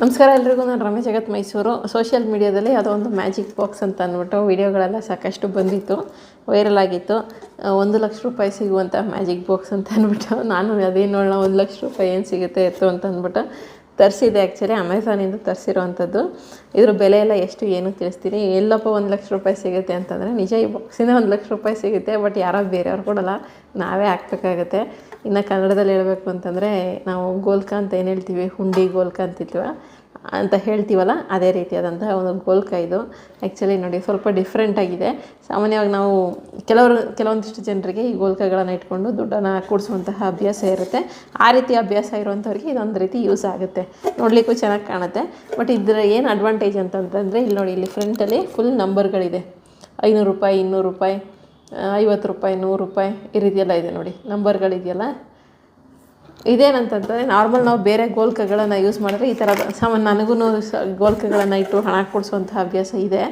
ನಮಸ್ಕಾರ ಎಲ್ರಿಗೂ, ನಾನು ರಮೇಶ್ ಜಗತ್ ಮೈಸೂರು. ಸೋಷಿಯಲ್ ಮೀಡಿಯಾದಲ್ಲಿ ಯಾವುದೋ ಒಂದು ಮ್ಯಾಜಿಕ್ ಬಾಕ್ಸ್ ಅಂತ ಅಂದ್ಬಿಟ್ಟು ವೀಡಿಯೋಗಳೆಲ್ಲ ಸಾಕಷ್ಟು ಬಂದಿತ್ತು ವೈರಲ್ ಆಗಿತ್ತು. ಒಂದು ಲಕ್ಷ ರೂಪಾಯಿ ಸಿಗುವಂಥ ಮ್ಯಾಜಿಕ್ ಬಾಕ್ಸ್ ಅಂತ ಅಂದ್ಬಿಟ್ಟು ನಾನು ಅದೇನು ನೋಡೋಣ ಒಂದು ಲಕ್ಷ ರೂಪಾಯಿ ಏನು ಸಿಗುತ್ತೆ ಎತ್ತು ಅಂತ ಅಂದ್ಬಿಟ್ಟು ತರಿಸಿದೆ ಆ್ಯಕ್ಚುಲಿ ಅಮೆಝಾನಿಂದ ತರಿಸಿರೋವಂಥದ್ದು. ಇದ್ರ ಬೆಲೆ ಎಲ್ಲ ಎಷ್ಟು ಏನು ತಿಳಿಸ್ತೀನಿ. ಎಲ್ಲಪ್ಪ ಒಂದು ಲಕ್ಷ ರೂಪಾಯಿ ಸಿಗುತ್ತೆ ಅಂತಂದರೆ, ನಿಜ ಈ ಬಾಕ್ಸಿಂದ ಒಂದು ಲಕ್ಷ ರೂಪಾಯಿ ಸಿಗುತ್ತೆ ಬಟ್ ಯಾರೋ ಬೇರೆಯವ್ರು ಕೊಡಲ್ಲ. ನಾವೇ ಹಾಕ್ಬೇಕಾಗುತ್ತೆ. ಇನ್ನು ಕನ್ನಡದಲ್ಲಿ ಹೇಳಬೇಕು ಅಂತಂದರೆ, ನಾವು ಗೋಲ್ಕ ಅಂತ ಏನು ಹೇಳ್ತೀವಿ? ಹುಂಡಿ ಗೋಲ್ಕ ಅಂತಿಲ್ವ ಅಂತ ಹೇಳ್ತೀವಲ್ಲ, ಅದೇ ರೀತಿಯಾದಂತಹ ಒಂದು ಗೋಲ್ಕ ಇದು. ಆ್ಯಕ್ಚುಲಿ ನೋಡಿ, ಸ್ವಲ್ಪ ಡಿಫ್ರೆಂಟ್ ಆಗಿದೆ. ಸಾಮಾನ್ಯವಾಗಿ ನಾವು ಕೆಲವರು, ಕೆಲವೊಂದಿಷ್ಟು ಜನರಿಗೆ ಈ ಗೋಲ್ಕಗಳನ್ನು ಇಟ್ಕೊಂಡು ದುಡ್ಡನ್ನು ಕೂಡಿಸುವಂತಹ ಅಭ್ಯಾಸ ಇರುತ್ತೆ. ಆ ರೀತಿ ಅಭ್ಯಾಸ ಇರುವಂಥವ್ರಿಗೆ ಇದೊಂದು ರೀತಿ ಯೂಸ್ ಆಗುತ್ತೆ. ನೋಡಲಿಕ್ಕೂ ಚೆನ್ನಾಗಿ ಕಾಣುತ್ತೆ. ಬಟ್ ಇದರ ಏನು ಅಡ್ವಾಂಟೇಜ್ ಅಂತಂತಂದರೆ, ಇಲ್ಲಿ ನೋಡಿ, ಇಲ್ಲಿ ಫ್ರಂಟಲ್ಲಿ ಫುಲ್ ನಂಬರ್ಗಳಿದೆ ಐನೂರು ರೂಪಾಯಿ, ಇನ್ನೂರು ರೂಪಾಯಿ, ಐವತ್ತು ರೂಪಾಯಿ, ನೂರು ರೂಪಾಯಿ ಈ ರೀತಿಯೆಲ್ಲ ಇದೆ ನೋಡಿ. ನಂಬರ್ಗಳಿದೆಯಲ್ಲ ಇದೇನಂತಂದರೆ ನಾರ್ಮಲ್ ನಾವು ಬೇರೆ ಗೋಲ್ಕಗಳನ್ನು ಯೂಸ್ ಮಾಡಿದ್ರೆ ಈ ಥರ ಸಾಮಾನ್ಯ ನನಗೂ ಗೋಲ್ಕಗಳನ್ನು ಇಟ್ಟು ಹಣ ಕೊಡಿಸುವಂಥ ಅಭ್ಯಾಸ ಇದೆ.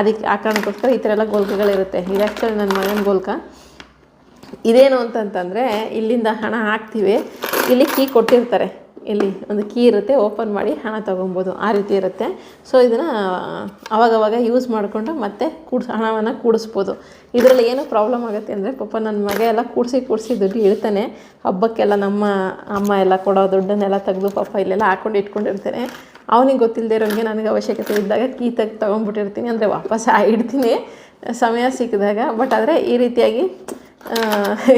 ಅದಕ್ಕೆ ಆ ಕಾರಣಕ್ಕೋಸ್ಕರ ಈ ಥರ ಎಲ್ಲ ಗೋಲ್ಕಗಳಿರುತ್ತೆ. ಇದು ಆ್ಯಕ್ಚುಲಿ ನನ್ನ ಮಗನ ಗೋಲ್ಕ. ಇದೇನು ಅಂತಂತಂದರೆ ಇಲ್ಲಿಂದ ಹಣ ಹಾಕ್ತೀವಿ. ಇಲ್ಲಿ ಕೀ ಕೊಟ್ಟಿರ್ತಾರೆ. ಇಲ್ಲಿ ಒಂದು ಕೀ ಇರುತ್ತೆ ಓಪನ್ ಮಾಡಿ ಹಣ ತೊಗೊಬೋದು. ಆ ರೀತಿ ಇರುತ್ತೆ. ಸೊ ಇದನ್ನು ಅವಾಗವಾಗ ಯೂಸ್ ಮಾಡಿಕೊಂಡು ಮತ್ತೆ ಕೂಡ್ಸ್, ಹಣವನ್ನು ಕೂಡಿಸ್ಬೋದು. ಇದರಲ್ಲಿ ಏನು ಪ್ರಾಬ್ಲಮ್ ಆಗುತ್ತೆ ಅಂದರೆ, ಪಾಪ ನನ್ನ ಮಗ ಎಲ್ಲ ಕೂಡಿಸಿ ಕೂಡಿಸಿ ದುಡ್ಡು ಇಳ್ತಾನೆ. ಹಬ್ಬಕ್ಕೆಲ್ಲ ನಮ್ಮ ಅಮ್ಮ ಎಲ್ಲ ಕೊಡೋ ದುಡ್ಡನ್ನೆಲ್ಲ ತೆಗೆದು ಪಾಪ ಇಲ್ಲೆಲ್ಲ ಹಾಕೊಂಡು ಇಟ್ಕೊಂಡಿರ್ತಾನೆ ಅವನಿಗೆ ಗೊತ್ತಿಲ್ಲದೆ ಇರೋಂಗೆ ನನಗೆ ಅವಶ್ಯಕತೆ ಇದ್ದಾಗ ಕೀ ತೆಗೆದು ತೊಗೊಂಡ್ಬಿಟ್ಟಿರ್ತೀನಿ ಅಂದರೆ ವಾಪಸ್ ಇಡ್ತೀನಿ. ಸಮಯ ಸಿಕ್ಕಿದಾಗ. ಬಟ್ ಆದರೆ ಈ ರೀತಿಯಾಗಿ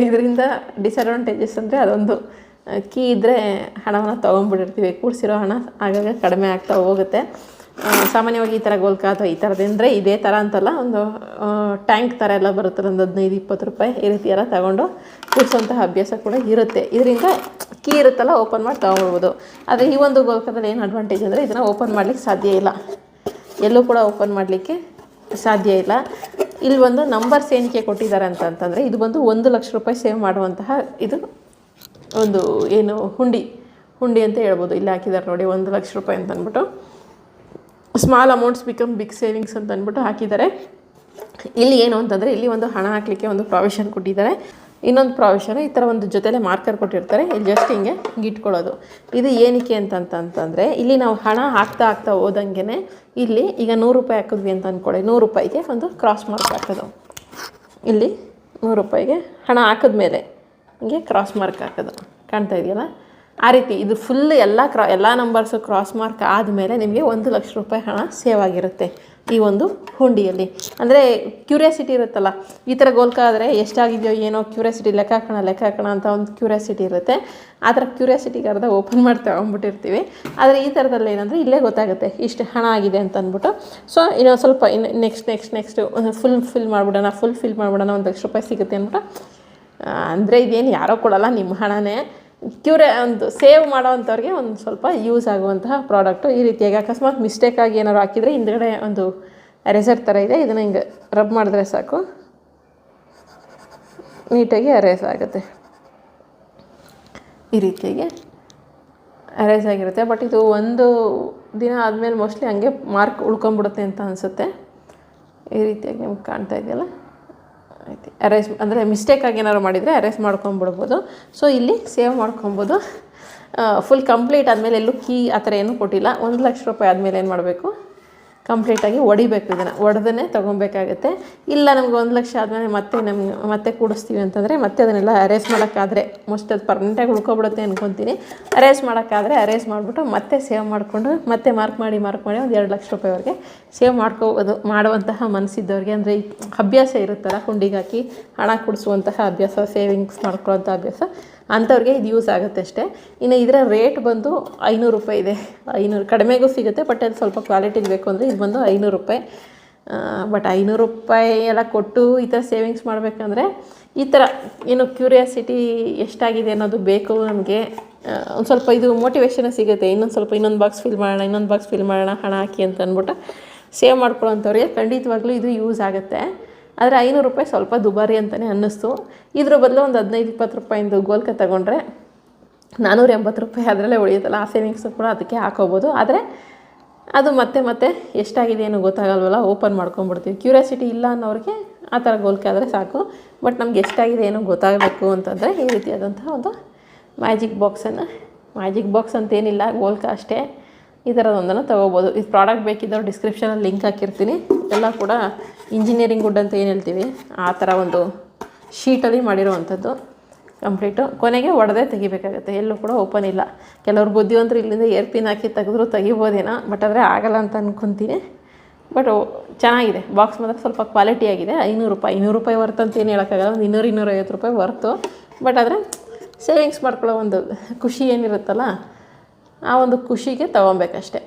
ಇದರಿಂದ ಡಿಸ್ಅಡ್ವಾಂಟೇಜಸ್ ಅಂದರೆ ಅದೊಂದು. ಕೀ ಇದ್ದರೆ ಹಣವನ್ನು ತೊಗೊಂಡ್ಬಿಟ್ಟಿರ್ತೀವಿ. ಕೂಡಿಸಿರೋ ಹಣ ಆಗಾಗ ಕಡಿಮೆ ಆಗ್ತಾ ಹೋಗುತ್ತೆ. ಸಾಮಾನ್ಯವಾಗಿ ಈ ಥರ ಗೋಲ್ಕ ಅಥವಾ ಈ ಥರದಂದರೆ ಇದೇ ಥರ ಅಂತಲ್ಲ, ಒಂದು ಟ್ಯಾಂಕ್ ಥರ ಎಲ್ಲ ಬರುತ್ತಲ್ಲ, ಒಂದು ಹದಿನೈದು, ಇಪ್ಪತ್ತು ರೂಪಾಯಿ ಈ ರೀತಿ ಎಲ್ಲ ತಗೊಂಡು ಕೂಡಿಸುವಂತಹ ಅಭ್ಯಾಸ ಕೂಡ ಇರುತ್ತೆ. ಇದರಿಂದ ಕೀ ಇರುತ್ತಲ್ಲ, ಓಪನ್ ಮಾಡಿ ತೊಗೊಳ್ಬೋದು. ಆದರೆ ಈ ಒಂದು ಗೋಲ್ಕದಲ್ಲಿ ಏನು ಅಡ್ವಾಂಟೇಜ್ ಅಂದರೆ ಇದನ್ನು ಓಪನ್ ಮಾಡಲಿಕ್ಕೆ ಸಾಧ್ಯ ಇಲ್ಲ. ಎಲ್ಲೂ ಕೂಡ ಓಪನ್ ಮಾಡಲಿಕ್ಕೆ ಸಾಧ್ಯ ಇಲ್ಲ. ಇಲ್ಲಿ ಒಂದು ನಂಬರ್ಸ್ ಏನಕ್ಕೆ ಕೊಟ್ಟಿದ್ದಾರೆ ಅಂತಂತಂದರೆ ಇದು ಬಂದು ಒಂದು ಲಕ್ಷ ರೂಪಾಯಿ ಸೇವ್ ಮಾಡುವಂತಹ ಇದು ಒಂದು ಏನು ಹುಂಡಿ ಹುಂಡಿ ಅಂತ ಹೇಳ್ಬೋದು. ಇಲ್ಲಿ ಹಾಕಿದ್ದಾರೆ ನೋಡಿ, ಒಂದು ಲಕ್ಷ ರೂಪಾಯಿ ಅಂತ ಅಂದ್ಬಿಟ್ಟು. Small amounts become big savings ಅಂತ ಅಂದ್ಬಿಟ್ಟು ಹಾಕಿದ್ದಾರೆ. ಇಲ್ಲಿ ಏನು ಅಂತಂದರೆ, ಇಲ್ಲಿ ಒಂದು ಹಣ ಹಾಕಲಿಕ್ಕೆ ಒಂದು ಪ್ರಾವಿಷನ್ ಕೊಟ್ಟಿದ್ದಾರೆ. ಇನ್ನೊಂದು ಪ್ರಾವಿಷನ್ ಈ ಥರ ಒಂದು ಜೊತೆಲೆ ಮಾರ್ಕರ್ ಕೊಟ್ಟಿರ್ತಾರೆ. ಇಲ್ಲಿ ಜಸ್ಟ್ ಹಿಂಗೆ ಇಟ್ಕೊಳ್ಳೋದು. ಇದು ಏನಕ್ಕೆ ಅಂತಂತಂತಂದರೆ ಇಲ್ಲಿ ನಾವು ಹಣ ಹಾಕ್ತಾ ಹಾಕ್ತಾ ಹೋದಂಗೆ ಇಲ್ಲಿ ಈಗ ನೂರು ರೂಪಾಯಿ ಹಾಕಿದ್ವಿ ಅಂತ ಅಂದ್ಕೊಳ್ಳಿ ನೂರು ರೂಪಾಯಿಗೆ ಒಂದು ಕ್ರಾಸ್ ಮಾರ್ಕ್ ಹಾಕೋದು ಇಲ್ಲಿ ನೂರು ರೂಪಾಯಿಗೆ ಹಣ ಹಾಕಿದ್ಮೇಲೆ ಹಿಂಗೆ ಕ್ರಾಸ್ ಮಾರ್ಕ್ ಹಾಕೋದು. ಕಾಣ್ತಾ ಇದೆಯಲ್ಲ? ಆ ರೀತಿ ಇದು ಫುಲ್ ಎಲ್ಲ ಕ್ರಾ ಎಲ್ಲ ನಂಬರ್ಸು ಕ್ರಾಸ್ ಮಾರ್ಕ್ ಆದಮೇಲೆ ನಿಮಗೆ ಒಂದು ಲಕ್ಷ ರೂಪಾಯಿ ಹಣ ಸೇವ್ ಆಗಿರುತ್ತೆ ಈ ಒಂದು ಹುಂಡಿಯಲ್ಲಿ. ಅಂದರೆ ಕ್ಯೂರಿಯಾಸಿಟಿ ಇರುತ್ತಲ್ಲ, ಈ ಥರ ಗೋಲ್ಕ ಆದರೆ ಎಷ್ಟಾಗಿದೆಯೋ ಏನೋ ಕ್ಯೂರಿಯಾಸಿಟಿ ಲೆಕ್ಕ ಹಾಕೋಣ ಲೆಕ್ಕ ಹಾಕೋಣ ಅಂತ ಒಂದು ಕ್ಯೂರಿಯಾಸಿಟಿ ಇರುತ್ತೆ. ಆ ಥರ ಕ್ಯೂರಿಯಾಸಿಟಿಗೆ ಅರ್ಧ ಓಪನ್ ಮಾಡಿ ತಗೊಂಡ್ಬಿಟ್ಟಿರ್ತೀವಿ. ಆದರೆ ಈ ಥರದಲ್ಲಿ ಏನಂದರೆ ಇಲ್ಲೇ ಗೊತ್ತಾಗುತ್ತೆ, ಇಷ್ಟು ಹಣ ಆಗಿದೆ ಅಂತ ಅಂದ್ಬಿಟ್ಟು. ಸೊ ಇನ್ನೊಂದು ಸ್ವಲ್ಪ ಇನ್ನು next next next full fill ಮಾಡಿಬಿಡೋಣ ಫುಲ್ ಫಿಲ್ ಮಾಡಿಬಿಡೋಣ, ಒಂದು ಲಕ್ಷ ರೂಪಾಯಿ ಸಿಗುತ್ತೆ ಅಂದ್ಬಿಟ್ಟು ಅಂದರೆ ಇದೇನು ಯಾರೋ ಕೊಡಲ್ಲ ನಿಮ್ಮ ಹಣನೇ. ಕ್ಯೂರೆ ಒಂದು ಸೇವ್ ಮಾಡೋವಂಥವ್ರಿಗೆ ಒಂದು ಸ್ವಲ್ಪ ಯೂಸ್ ಆಗುವಂತಹ ಪ್ರಾಡಕ್ಟು ಈ ರೀತಿಯಾಗಿ ಅಕಸ್ಮಾತ್ ಮಿಸ್ಟೇಕಾಗಿ ಏನಾದ್ರು ಹಾಕಿದರೆ ಹಿಂದ್ಗಡೆ ಒಂದು ರೆಸರ್ ಥರ ಇದೆ, ಇದನ್ನು ಹಿಂಗೆ ರಬ್ ಮಾಡಿದ್ರೆ ಸಾಕು. ನೀಟಾಗಿ ಅರೇಸ್ ಆಗುತ್ತೆ. ಈ ರೀತಿಯಾಗಿ ಅರೇಸ್ ಆಗಿರುತ್ತೆ. ಬಟ್ ಇದು ಒಂದು ದಿನ ಆದಮೇಲೆ ಮೋಸ್ಟ್ಲಿ ಹಂಗೆ ಮಾರ್ಕ್ ಉಳ್ಕೊಂಬಿಡುತ್ತೆ ಅಂತ ಅನಿಸುತ್ತೆ. ಈ ರೀತಿಯಾಗಿ ನಿಮ್ಗೆ ಕಾಣ್ತಾ ಇದೆಯಲ್ಲ? ಆಯ್ತು ಅರೇಸ್ ಅಂದರೆ ಮಿಸ್ಟೇಕಾಗಿ ಏನಾದ್ರು ಮಾಡಿದರೆ ಅರೇಸ್ ಮಾಡ್ಕೊಂಬಿಡ್ಬೋದು. ಸೊ ಇಲ್ಲಿ ಸೇವ್ ಮಾಡ್ಕೊಬೋದು. ಫುಲ್ ಕಂಪ್ಲೀಟ್ ಆದಮೇಲೆ ಎಲ್ಲೂ ಕೀ ಆ ಥರ ಏನೂ ಕೊಟ್ಟಿಲ್ಲ. ಒಂದು ಲಕ್ಷ ರೂಪಾಯಿ ಆದಮೇಲೆ ಏನು ಮಾಡಬೇಕು? ಕಂಪ್ಲೀಟಾಗಿ ಒಡಿಬೇಕು ಇದನ್ನು. ಒಡೆದೇ ತೊಗೊಬೇಕಾಗುತ್ತೆ. ಇಲ್ಲ, ನಮ್ಗೆ ಒಂದು ಲಕ್ಷ ಆದಮೇಲೆ ಮತ್ತೆ ನಮ್ಗೆ, ಮತ್ತೆ ಕೂಡಿಸ್ತೀವಿ ಅಂತಂದರೆ ಮತ್ತೆ ಅದನ್ನೆಲ್ಲ ಅರೇಸ್ ಮಾಡೋಕ್ಕಾದರೆ ಮೋಸ್ಟ್ ಅದು ಪರ್ಮನೆಂಟಾಗಿ ಉಳ್ಕೊಬಿಡುತ್ತೆ ಅಂದ್ಕೊತೀನಿ ಅರೇಸ್ ಮಾಡೋಕ್ಕಾದರೆ ಅರೇಸ್ ಮಾಡಿಬಿಟ್ಟು ಮತ್ತೆ ಸೇವ್ ಮಾಡಿಕೊಂಡು, ಮತ್ತೆ ಮಾರ್ಕ್ ಮಾಡಿ ಮಾರ್ಕ್ ಮಾಡಿ ಒಂದು ಎರಡು ಲಕ್ಷ ರೂಪಾಯಿವರೆಗೆ ಸೇವ್ ಮಾಡ್ಕೋಬೋದು, ಮಾಡುವಂತಹ ಮನಸ್ಸಿದ್ದವ್ರಿಗೆ ಅಂದರೆ ಈ ಅಭ್ಯಾಸ ಇರುತ್ತಲ್ಲ ಹುಂಡಿಗೆ ಹಾಕಿ ಹಣ ಕೊಡಿಸುವಂತಹ ಅಭ್ಯಾಸ ಸೇವಿಂಗ್ಸ್ ಮಾಡ್ಕೊಳ್ಳೋಂಥ ಅಭ್ಯಾಸ. ಅಂಥವ್ರಿಗೆ ಇದು ಯೂಸ್ ಆಗುತ್ತೆ ಅಷ್ಟೇ. ಇನ್ನು ಇದರ ರೇಟ್ ಬಂದು ಐನೂರು ರೂಪಾಯಿ ಇದೆ. ಐನೂರು ಕಡಿಮೆಗೂ ಸಿಗುತ್ತೆ ಬಟ್ ಅದು ಸ್ವಲ್ಪ ಕ್ವಾಲಿಟಿಗೆ ಬೇಕು ಅಂದರೆ ಇದು ಬಂದು ಐನೂರು ರೂಪಾಯಿ. ಬಟ್ ಐನೂರು ರೂಪಾಯಿ ಎಲ್ಲ ಕೊಟ್ಟು ಈ ಥರ ಸೇವಿಂಗ್ಸ್ ಮಾಡಬೇಕಂದ್ರೆ ಈ ಥರ ಏನು ಕ್ಯೂರಿಯಾಸಿಟಿ ಎಷ್ಟಾಗಿದೆ ಅನ್ನೋದು ಬೇಕು ನಮಗೆ. ಒಂದು ಸ್ವಲ್ಪ ಇದು ಮೋಟಿವೇಶನ್ ಸಿಗುತ್ತೆ. ಇನ್ನೊಂದು ಸ್ವಲ್ಪ ಇನ್ನೊಂದು ಬಾಕ್ಸ್ ಫಿಲ್ ಮಾಡೋಣ, ಇನ್ನೊಂದು ಬಾಕ್ಸ್ ಫಿಲ್ ಮಾಡೋಣ, ಹಣ ಹಾಕಿ ಅಂತ ಅಂದ್ಬಿಟ್ಟು ಸೇವ್ ಮಾಡ್ಕೊಳ್ಳೋಂಥವ್ರಿಗೆ ಖಂಡಿತವಾಗ್ಲೂ ಇದು ಯೂಸ್ ಆಗುತ್ತೆ. ಆದರೆ ಐನೂರು ರೂಪಾಯಿ ಸ್ವಲ್ಪ ದುಬಾರಿ ಅಂತಲೇ ಅನ್ನಿಸ್ತು. ಇದ್ರ ಬದಲು ಒಂದು ಹದಿನೈದು, ಇಪ್ಪತ್ತು ರೂಪಾಯಿಂದು ಗೋಲ್ಕ ತಗೊಂಡ್ರೆ ನಾನ್ನೂರ ಎಂಬತ್ತು ರೂಪಾಯಿ ಅದರಲ್ಲೇ ಉಳಿಯುತ್ತಲ್ಲ, ಆ ಸೇವಿಂಗ್ಸು ಕೂಡ ಅದಕ್ಕೆ ಹಾಕೋಬೋದು. ಆದರೆ ಅದು ಮತ್ತೆ ಮತ್ತೆ ಎಷ್ಟಾಗಿದೆ ಏನು ಗೊತ್ತಾಗಲ್ವಲ್ಲ, ಓಪನ್ ಮಾಡ್ಕೊಂಬಿಡ್ತೀವಿ ಕ್ಯೂರಿಯಾಸಿಟಿ ಇಲ್ಲ ಅನ್ನೋರಿಗೆ ಆ ಥರ ಗೋಲ್ಕೆ ಆದರೆ ಸಾಕು. ಬಟ್ ನಮ್ಗೆ ಎಷ್ಟಾಗಿದೆ ಏನೋ ಗೊತ್ತಾಗಬೇಕು ಅಂತಂದರೆ ಈ ರೀತಿಯಾದಂತಹ ಒಂದು ಮ್ಯಾಜಿಕ್ ಬಾಕ್ಸನ್ನು, ಮ್ಯಾಜಿಕ್ ಬಾಕ್ಸ್ ಅಂತೇನಿಲ್ಲ, ಗೋಲ್ಕ ಅಷ್ಟೇ. ಈ ಥರದೊಂದನ್ನು ತೊಗೋಬೋದು. ಇದು ಪ್ರಾಡಕ್ಟ್ ಬೇಕಿದ್ದವ್ರು ಡಿಸ್ಕ್ರಿಪ್ಷನಲ್ಲಿ ಲಿಂಕ್ ಹಾಕಿರ್ತೀನಿ. ಎಲ್ಲ ಕೂಡ ಇಂಜಿನಿಯರಿಂಗ್ ವುಡ್ ಅಂತ ಏನು ಹೇಳ್ತೀವಿ, ಆ ಥರ ಒಂದು ಶೀಟಲ್ಲಿ ಮಾಡಿರೋವಂಥದ್ದು ಕಂಪ್ಲೀಟು ಕೊನೆಗೆ ಒಡೆದೇ ತೆಗಿಬೇಕಾಗುತ್ತೆ. ಎಲ್ಲೂ ಕೂಡ ಓಪನ್ ಇಲ್ಲ. ಕೆಲವರು ಬುದ್ಧಿವಂತರು ಇಲ್ಲಿಂದ ಏರ್ ಪಿನ್ ಹಾಕಿ ತೆಗೆದ್ರು ತೆಗಿಬೋದೇನೋ ಬಟ್ ಆದರೆ ಆಗಲ್ಲ ಅಂತ ಅಂದ್ಕೊತೀನಿ ಬಟ್ ಚೆನ್ನಾಗಿದೆ. ಬಾಕ್ಸ್ ಮಾತ್ರ ಸ್ವಲ್ಪ ಕ್ವಾಲಿಟಿ ಆಗಿದೆ. ಐನೂರು ರೂಪಾಯಿ ಐನೂರು ರೂಪಾಯಿ ವರ್ತ್ ಅಂತ ಏನು ಹೇಳೋಕ್ಕಾಗಲ್ಲ. ಒಂದು ಇನ್ನೂರು, ಇನ್ನೂರೈವತ್ತು ರೂಪಾಯಿ ವರ್ತು ಬಟ್ ಆದರೆ ಸೇವಿಂಗ್ಸ್ ಮಾಡ್ಕೊಳ್ಳೋ ಒಂದು ಖುಷಿ ಏನಿರುತ್ತಲ್ಲ ಆ ಒಂದು ಖುಷಿಗೆ ತೊಗೊಬೇಕಷ್ಟೆ.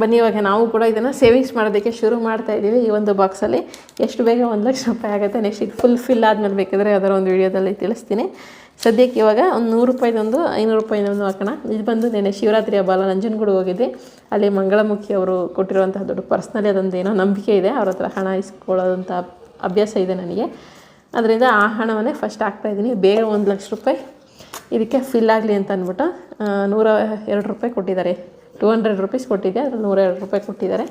ಬನ್ನಿ, ಇವಾಗ ನಾವು ಕೂಡ ಇದನ್ನು ಸೇವಿಂಗ್ಸ್ ಮಾಡೋದಕ್ಕೆ ಶುರು ಮಾಡ್ತಾ ಇದ್ದೀವಿ ಈ ಒಂದು ಬಾಕ್ಸಲ್ಲಿ ಎಷ್ಟು ಬೇಗ ಒಂದು ಲಕ್ಷ ರೂಪಾಯಿ ಆಗುತ್ತೆ ನೆಕ್ಸ್ಟ್ ಇದು ಫುಲ್ ಫಿಲ್ ಆದಮೇಲೆ ಬೇಕಾದರೆ ಅದರ ಒಂದು ವಿಡಿಯೋದಲ್ಲಿ ತಿಳಿಸ್ತೀನಿ. ಸದ್ಯಕ್ಕೆ ಇವಾಗ ಒಂದು ನೂರು ರೂಪಾಯಿದೊಂದು ಐನೂರು ರೂಪಾಯಿದೊಂದು ಹಾಕೋಣ. ಇದು ಬಂದು ನೆನೆ ಶಿವರಾತ್ರಿ ಹಬ್ಬ ಅಲ್ಲ, ನಂಜನಗೂಡು ಹೋಗಿದ್ದೆ ಅಲ್ಲಿ ಮಂಗಳಮುಖಿ ಅವರು ಕೊಟ್ಟಿರುವಂತಹ ದೊಡ್ಡ ಪರ್ಸ್ನಲಿ ಅದೊಂದು ಏನೋ ನಂಬಿಕೆ ಇದೆ. ಅವ್ರ ಹತ್ರ ಹಣ ಇಸ್ಕೊಳ್ಳೋದಂಥ ಅಭ್ಯಾಸ ಇದೆ ನನಗೆ. ಅದರಿಂದ ಆ ಹಣವನ್ನೇ ಫಸ್ಟ್ ಹಾಕ್ತಾಯಿದ್ದೀನಿ ಬೇಗ ಒಂದು ಲಕ್ಷ ರೂಪಾಯಿ ಇದಕ್ಕೆ ಫಿಲ್ ಆಗಲಿ ಅಂತ ಅಂದ್ಬಿಟ್ಟು ನೂರ ಎರಡು ರೂಪಾಯಿ ಕೊಟ್ಟಿದ್ದಾರೆ. ಟೂ ಹಂಡ್ರೆಡ್ ರುಪೀಸ್ ಕೊಟ್ಟಿದ್ದೆ, ಅದ್ರಲ್ಲಿ ನೂರ ಎರಡು ರೂಪಾಯಿ ಕೊಟ್ಟಿದ್ದಾರೆ.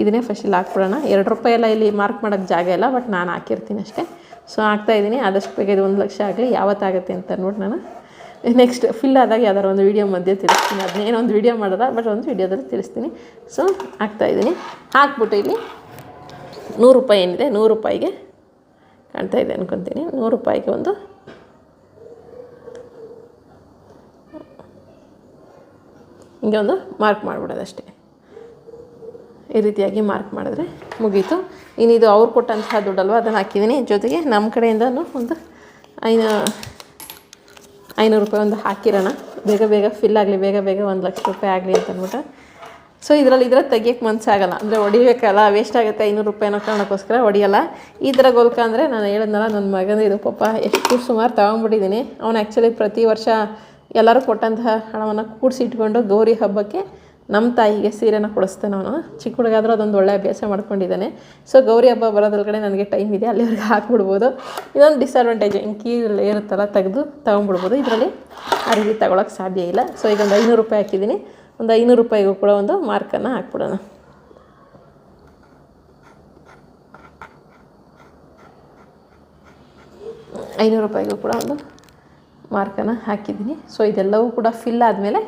ಇದನ್ನೇ ಫಸ್ಟ್ ಇಲ್ಲಿ ಹಾಕ್ಬಿಡೋಣ. ಎರಡು ರೂಪಾಯಿ ಎಲ್ಲ ಇಲ್ಲಿ ಮಾರ್ಕ್ ಮಾಡೋಕ್ಕೆ ಜಾಗ ಇಲ್ಲ ಬಟ್ ನಾನು ಹಾಕಿರ್ತೀನಿ ಅಷ್ಟೇ. ಸೊ ಹಾಕ್ತಾಯಿದ್ದೀನಿ ಆದಷ್ಟು ಬೇಗ ಇದು ಒಂದು ಲಕ್ಷ ಆಗಲಿ, ಯಾವತ್ತಾಗುತ್ತೆ ಅಂತ ಅಂದ್ಬಿಟ್ಟು ನಾನು. ನೆಕ್ಸ್ಟ್ ಫಿಲ್ ಆದಾಗ ಯಾವ್ದಾರು ಒಂದು ವೀಡಿಯೋ ಮಧ್ಯೆ ತಿಳಿಸ್ತೀನಿ. ಅದನ್ನೇನೋ ಒಂದು ವೀಡಿಯೋ ಮಾಡೋದ? ಬಟ್ ಒಂದು ವೀಡಿಯೋದಲ್ಲಿ ತಿಳಿಸ್ತೀನಿ. ಸೊ ಹಾಕ್ತಾಯಿದ್ದೀನಿ ಹಾಕ್ಬಿಟ್ಟು ಇಲ್ಲಿ ನೂರು ರೂಪಾಯಿ ಏನಿದೆ? ನೂರು ರೂಪಾಯಿಗೆ ಕಾಣ್ತಾ ಇದೆ ಅನ್ಕೊತೀನಿ. ನೂರು ರೂಪಾಯಿಗೆ ಒಂದು ಹಿಂಗೆ ಒಂದು ಮಾರ್ಕ್ ಮಾಡಿಬಿಡೋದಷ್ಟೇ. ಈ ರೀತಿಯಾಗಿ ಮಾರ್ಕ್ ಮಾಡಿದ್ರೆ ಮುಗೀತು. ಇನ್ನು ಇದು ಅವ್ರು ಕೊಟ್ಟಂತಹ ದುಡ್ಡಲ್ವ, ಅದನ್ನು ಹಾಕಿದ್ದೀನಿ ಜೊತೆಗೆ ನಮ್ಮ ಕಡೆಯಿಂದನೂ ಒಂದು ಐನ, ಐನೂರು ರೂಪಾಯಿ ಒಂದು ಹಾಕಿರೋಣ. ಬೇಗ ಬೇಗ ಫಿಲ್ ಆಗಲಿ, ಬೇಗ ಬೇಗ ಒಂದು ಲಕ್ಷ ರೂಪಾಯಿ ಆಗಲಿ ಅಂತ ಅಂದ್ಬಿಟ್ಟು ಸೊ ಇದರಲ್ಲಿ ಇದರ ತೆಗಿಯೋಕ್ಕೆ ಮನಸ್ಸಾಗಲ್ಲ ಅಂದರೆ ಹೊಡಿಬೇಕಲ್ಲ ವೇಸ್ಟ್ ಆಗುತ್ತೆ ಐನೂರು ರೂಪಾಯಿ ಅನ್ನೋ ಕಾರಣಕ್ಕೋಸ್ಕರ ಹೊಡಿಯಲ್ಲ. ಈ ಥರ ಗೋಲ್ಕ ಅಂದರೆ ನಾನು ಹೇಳಿದ್ನಲ್ಲ ನನ್ನ ಮಗನ ಇದು ಪಾಪ ಎಷ್ಟು ಸುಮಾರು ತೊಗೊಂಬಿಟ್ಟಿದ್ದೀನಿ ಅವನು ಆ್ಯಕ್ಚುಲಿ ಪ್ರತಿ ವರ್ಷ ಎಲ್ಲರೂ ಕೊಟ್ಟಂತಹ ಹಣವನ್ನು ಕೂಡಿಸಿ ಇಟ್ಕೊಂಡು ಗೌರಿ ಹಬ್ಬಕ್ಕೆ ನಮ್ಮ ತಾಯಿಗೆ ಸೀರೆನ ಕೊಡಿಸ್ತೇನೆ ಅವನು ಚಿಕ್ಕ ಹುಡುಗಾದ್ರೂ ಅದೊಂದು ಒಳ್ಳೆ ಅಭ್ಯಾಸ ಮಾಡ್ಕೊಂಡಿದ್ದಾನೆ. ಸೊ ಗೌರಿ ಹಬ್ಬ ಬರೋದ್ರೊಳಗಡೆ ನನಗೆ ಟೈಮ್ ಇದೆ, ಅಲ್ಲಿವರೆಗೆ ಹಾಕ್ಬಿಡ್ಬೋದು. ಇದೊಂದು ಡಿಸ್ಅಡ್ವಾಂಟೇಜ್ ಕೀ ಇರುತ್ತಲ್ಲ ತೆಗೆದು ತೊಗೊಂಡ್ಬಿಡ್ಬೋದು. ಇದರಲ್ಲಿ ಆ ರೀತಿ ತಗೊಳಕ್ಕೆ ಸಾಧ್ಯ ಇಲ್ಲ. ಸೊ ಈಗ ಒಂದು ಐನೂರು ರೂಪಾಯಿ ಹಾಕಿದ್ದೀನಿ. ಒಂದು ಐನೂರು ರೂಪಾಯಿಗೂ ಕೂಡ ಒಂದು ಮಾರ್ಕನ್ನು ಹಾಕ್ಬಿಡೋಣ. ಐನೂರು ರೂಪಾಯಿಗೂ ಕೂಡ ಒಂದು ಮಾರ್ಕನ್ನು ಹಾಕಿದ್ದೀನಿ. ಸೊ ಇದೆಲ್ಲವೂ ಕೂಡ ಫಿಲ್ ಆದಮೇಲೆ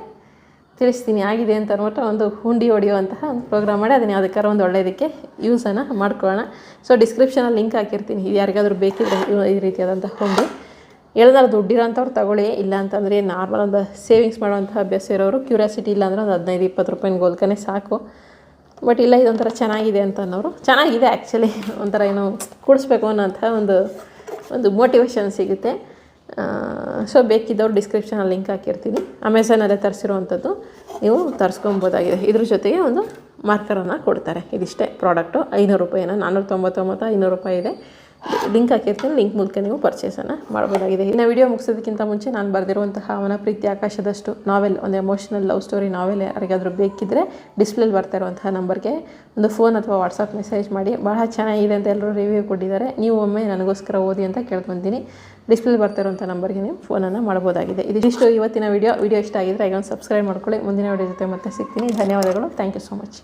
ತಿಳಿಸ್ತೀನಿ, ಆಗಿದೆ ಅಂತ ಅಂದ್ಬಿಟ್ಟು ಒಂದು ಹುಂಡಿ ಹೊಡೆಯುವಂತಹ ಒಂದು ಪ್ರೋಗ್ರಾಮ್ ಮಾಡಿ ಅದನ್ನು ಯಾವುದಕ್ಕಾರ ಒಂದು ಒಳ್ಳೆಯದಕ್ಕೆ ಯೂಸನ್ನು ಮಾಡ್ಕೊಳ್ಳೋಣ. ಸೊ ಡಿಸ್ಕ್ರಿಪ್ಷನಲ್ಲಿ ಲಿಂಕ್ ಹಾಕಿರ್ತೀನಿ. ಇದು ಯಾರಿಗಾದರೂ ಬೇಕಿದ್ರೆ ಈ ರೀತಿಯಾದಂಥ ಹುಂಡಿ. ಹೇಳ್ದಾರ ದುಡ್ಡಿರೋಂಥವ್ರು ತಗೊಳ್ಳಿ. ಇಲ್ಲ ಅಂತಂದರೆ ನಾರ್ಮಲ್ ಒಂದು ಸೇವಿಂಗ್ಸ್ ಮಾಡುವಂಥ ಅಭ್ಯಾಸ ಇರೋರು ಕ್ಯೂರಿಯಾಸಿಟಿ ಇಲ್ಲ ಅಂದರೆ ಒಂದು ಹದಿನೈದು, ಇಪ್ಪತ್ತು ರೂಪಾಯಿನ ಗೋಲ್ಕನೇ ಸಾಕು. ಬಟ್ ಇಲ್ಲ, ಇದೊಂಥರ ಚೆನ್ನಾಗಿದೆ ಅಂತ ಅನ್ನೋರು, ಚೆನ್ನಾಗಿದೆ ಆ್ಯಕ್ಚುಲಿ ಒಂಥರ ಏನೋ ಕೂಡಿಸ್ಬೇಕು ಅನ್ನೋಂಥ ಒಂದು ಒಂದು ಮೋಟಿವೇಶನ್ ಸಿಗುತ್ತೆ. ಸೊ ಬೇಕಿದ್ದವ್ರು ಡಿಸ್ಕ್ರಿಪ್ಷನಲ್ಲಿ ಲಿಂಕ್ ಹಾಕಿರ್ತೀನಿ. ಅಮೆಝಾನಲ್ಲೇ ತರಿಸಿರುವಂಥದ್ದು. ನೀವು ತರಿಸ್ಕೊಬೋದಾಗಿದೆ ಇದ್ರ ಜೊತೆಗೆ ಒಂದು ಮಾರ್ಕರನ್ನು ಕೊಡ್ತಾರೆ. ಇದಿಷ್ಟೇ ಪ್ರಾಡಕ್ಟು ಐನೂರು ರೂಪಾಯಿನ ನಾನ್ನೂರ ತೊಂಬತ್ತೊಂಬತ್ತು ಐನೂರು ರೂಪಾಯಿ ಇದೆ. ಲಿಂಕ್ ಹಾಕಿರ್ತೀನಿ ಲಿಂಕ್ ಮೂಲಕ ನೀವು ಪರ್ಚೇಸನ್ನು ಮಾಡ್ಬೋದಾಗಿದೆ. ಇನ್ನು ವಿಡಿಯೋ ಮುಗಿಸೋದಕ್ಕಿಂತ ಮುಂಚೆ ನಾನು ಬರೆದಿರುವಂತಹ ಅವನ ಪ್ರೀತಿ ಆಕಾಶದಷ್ಟು ನಾವೆಲ್ ಒಂದು ಎಮೋಷನಲ್ ಲವ್ ಸ್ಟೋರಿ ನಾವೆಲ್ ಯಾರಿಗಾದರೂ ಬೇಕಿದ್ದರೆ ಡಿಸ್ಪ್ಲೇಲಿ ಬರ್ತಾ ಇರುವಂತಹ ನಂಬರ್ಗೆ ಒಂದು ಫೋನ್ ಅಥವಾ ವಾಟ್ಸಪ್ ಮೆಸೇಜ್ ಮಾಡಿ. ಬಹಳ ಚೆನ್ನಾಗಿದೆ ಅಂತ ಎಲ್ಲರೂ ರಿವ್ಯೂ ಕೊಟ್ಟಿದ್ದಾರೆ. ನೀವು ಒಮ್ಮೆ ನನಗೋಸ್ಕರ ಓದಿ ಅಂತ ಕೇಳ್ಕೊತೀನಿ. ಡಿಸ್ಪ್ಲೇಲಿ ಬರ್ತಾ ಇರುವಂಥ ನಂಬರ್ಗೆ ನೀವು ಫೋನನ್ನು ಮಾಡ್ಬೋದಾಗಿದೆ. ಇದಿಷ್ಟು ಇವತ್ತಿನ ವಿಡಿಯೋ ವಿಡಿಯೋ ಇಷ್ಟ ಆಗಿದ್ರೆ ಈಗ ಒಂದು ಸಬ್ಸ್ಕ್ರೈಬ್ ಮಾಡ್ಕೊಳ್ಳಿ. ಮುಂದಿನ ವಿಡಿಯೋ ಜೊತೆ ಮತ್ತೆ ಸಿಗ್ತೀನಿ. ಧನ್ಯವಾದಗಳು. Thank you so much